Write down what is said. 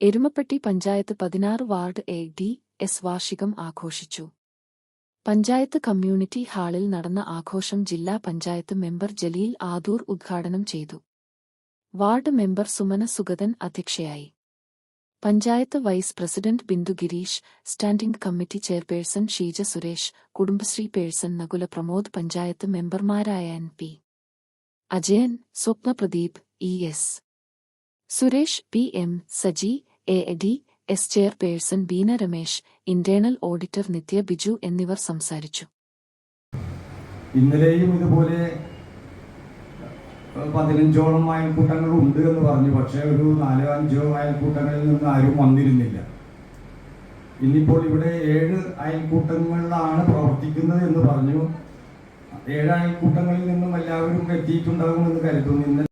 എരുമപ്പെട്ടി പഞ്ചായത്ത് പതിനാറ് ward A D S വാർഷികം ആഘോഷിച്ചു. പഞ്ചായത്ത് കമ്മ്യൂണിറ്റി ഹാളിൽ നടന്ന ആഘോഷം ജില്ലാ പഞ്ചായത്ത് മെമ്പർ ജലീൽ ആദൂർ ഉദ്ഘാടനം ചെയ്തു. വാർഡ് മെമ്പർ സുമന സുഗതൻ അധ്യക്ഷയായി. Panchayat vice president Bindu Girish standing committee chairperson Sheeja Suresh Kudumbashree person Nakula Pramod panchayat മെമ്പർമാരായ N P Ajayan Swapna Pradeep E S Suresh P M Saji A D S chairperson Beena Ramesh internal auditor Nithya Biju എന്നിവർ സംസാരിച്ചു. ഇന്നലെയും ഇതുപോലെ പതിനഞ്ചോളം അയൽക്കൂട്ടങ്ങൾ ഉണ്ട് എന്ന് പറഞ്ഞു. പക്ഷേ ഒരു നാലോ അഞ്ചോ അയൽക്കൂട്ടങ്ങളിൽ നിന്ന് ആരും വന്നിരുന്നില്ല. ഇന്നിപ്പോൾ ഇവിടെ ഏഴ് അയൽക്കൂട്ടങ്ങളിലാണ് പ്രവർത്തിക്കുന്നത് എന്ന് പറഞ്ഞു. ഏഴ് അയൽക്കൂട്ടങ്ങളിൽ നിന്നും എല്ലാവരും എത്തിയിട്ടുണ്ടാകുമെന്ന് കരുതുന്നു.